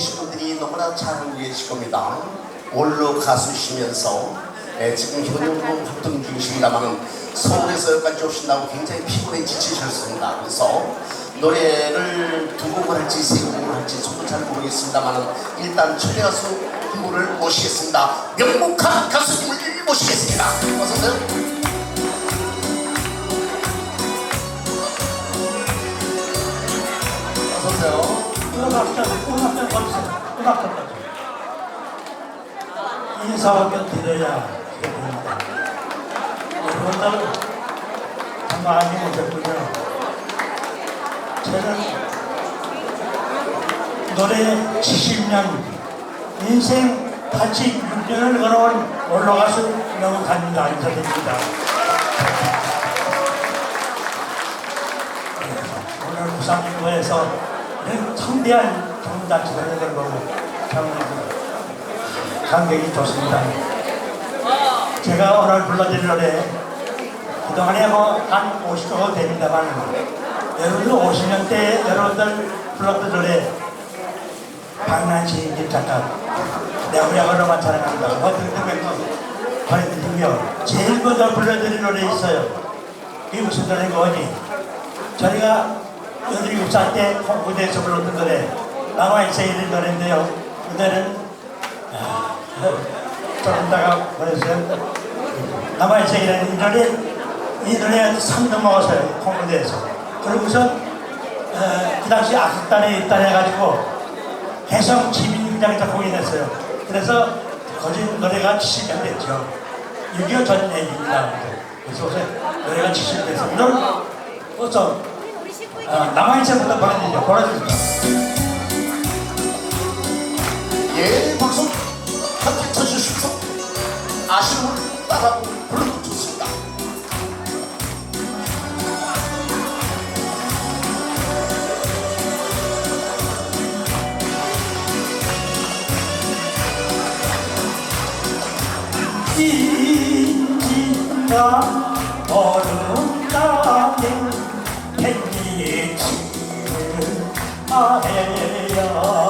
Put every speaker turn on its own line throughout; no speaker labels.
계신 분들이 너무나 잘 계실 겁니다. 원로 가수시면서 예, 지금 현역으로 활동 중이십니다만 서울에서 여기까지 오신다고 굉장히 피곤해 지치셨습니다. 그래서 노래를 두 곡을 할지 세 곡을 할지 저도 잘 모르겠습니다만 일단 초대 가수 한 분을 모시겠습니다. 명목한 가수님을 모시겠습니다. 어서 오세요.
인사하면 드려야 됩니다. 참 많이 오셨군요. 저는 노래 70년, 인생 86년을 걸어온 올라가수 명한입니다. 인사드립니다. 오늘 부산일보에서 이런 성대한 종단체가 되는 거고 참 감격이 좋습니다. 제가 오늘 불러드릴 노래 그동안에 뭐한 50조 됩니다만 여러분들 50년 때 여러분들 불렀던 노래 박난시 님 작가 내후야으로만 자랑합니다. 어떤 때문에 보내드리며 제일 먼저 불러드릴 노래 있어요. 이게 무슨 노래가 어디? 저희가 17살 때 홍무대에서 불렀던 노래 남아있어 이런 노래인데요 그 노래는 아, 조금 이따가 보냈어요. 남아있어 이라는 이 노래 이 노래 3등 먹었어요 홍무대에서. 그러고서 어, 그 당시 악단에 입단해 가지고 해성 지민극장에서 공연했어요. 그래서 거기 노래가 70년 됐죠. 6.25 전 얘기입니다. 그래서 노래가 70년 됐어요 이걸 어서 아, 남아있어부터 보내드리죠. 보내드리죠.
예, 박수 함께 쳐주십시오. 아쉬움을 따라고 좋습니다.
인진가 얼음 땅에 햇빛이 아해야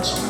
Johnson.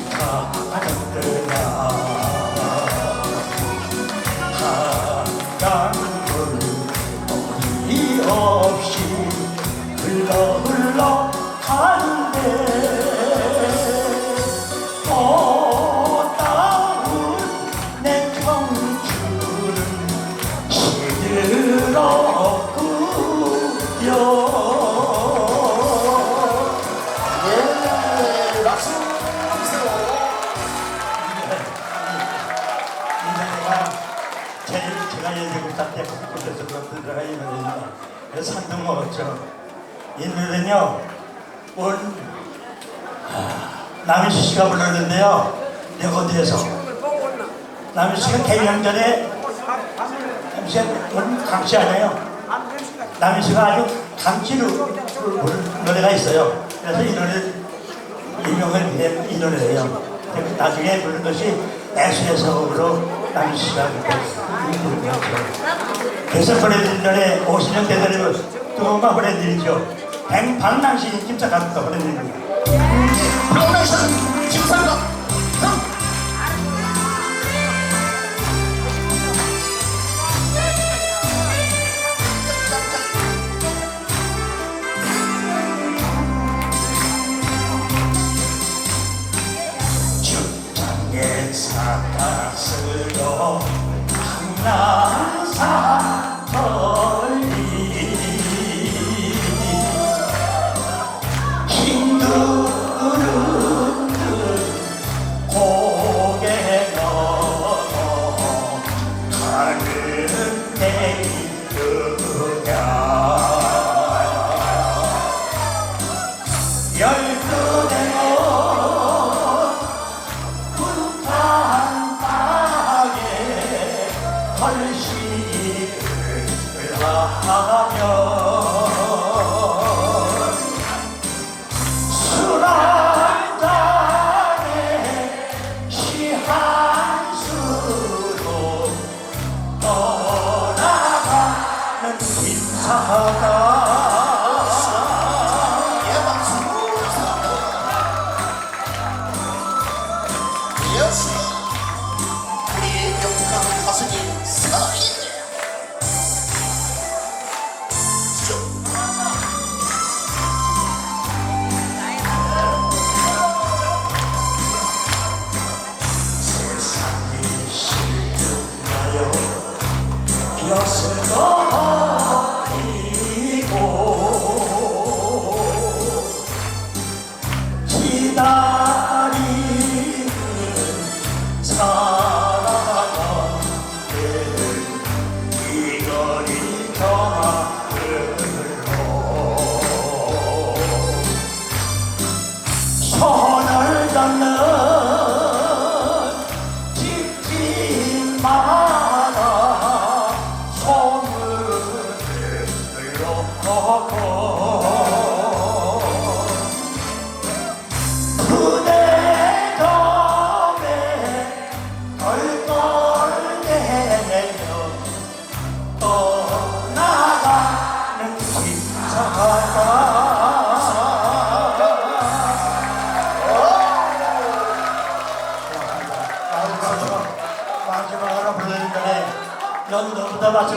이 노래는요, 온 아, 남희수 씨가 불렀는데요. 레코드에서 남희수 씨가 개명 전에 남희수 씨가 오늘 강씨 아니에요. 남희 씨가 아주 강치로 부른 노래가 있어요. 그래서 이 노래 유명한 게이 노래예요. 나중에 부른 것이 애수의 서으로 남희 씨가 부른 거죠. 그래서 보내드린 노래 50년 되더라 도두 번만 보내드리죠. 백 박낭시 김사감부터 보내드립니다.
박명선 김상갑 형
사가스로 항나사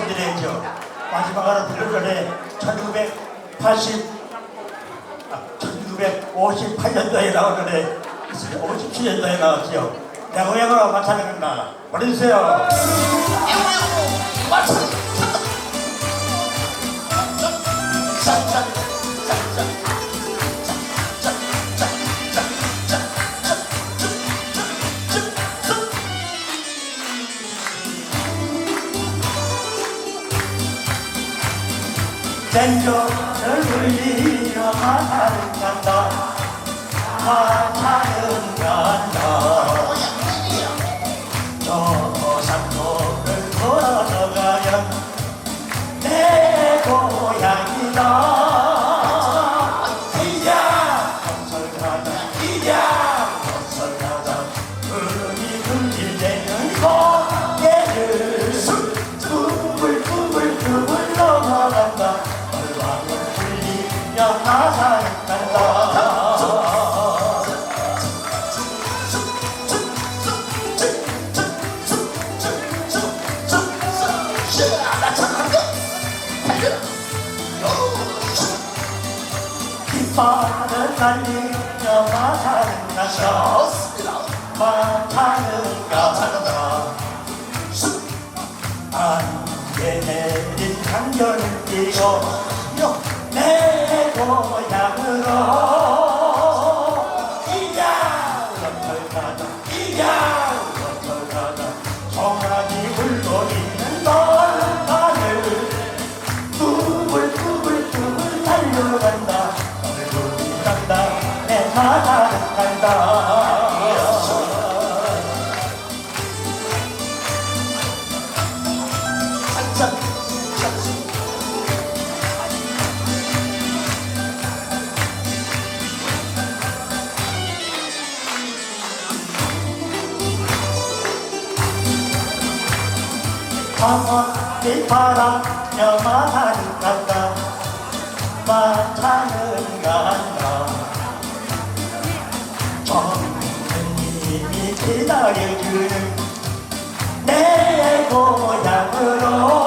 말씀드려야죠. 마지막 하나 부르는 전에 1980, 아, 1958년도에 나온 노래 57년도에 나왔죠. 내 고향으로 마찬가지 간다. 보내주세요.
에오에오 마찬 짠짠
젠조를 불리며 마차는 간다. 마차는 간다. 저 산도를 걸어서 가면 내 고향이다 깃발을 날리며 마사는 간다. 마타는 간다. 안개 내린 강변을 뛰고 내 고향으로 강원빛 바라며 마타는 간다. 마타는 간다. 정님이 기다려주는 내 고향으로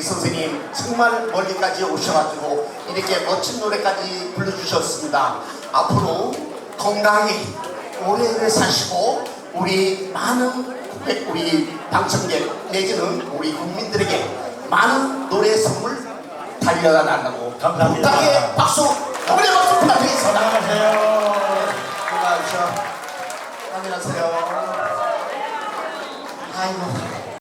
우리 선생님 정말 멀리까지 오셔가지고 이렇게 멋진 노래까지 불러주셨습니다. 앞으로 건강히 오래오래 사시고 우리 많은 우리 방청객 내지는 우리 국민들에게 많은 노래 선물 달려다 달라고
감사합니다.
부탁의 박수, 여러분의 박수 부탁드리겠습니다.
안녕하세요
안녕하세요. 안녕하세요. 아이고.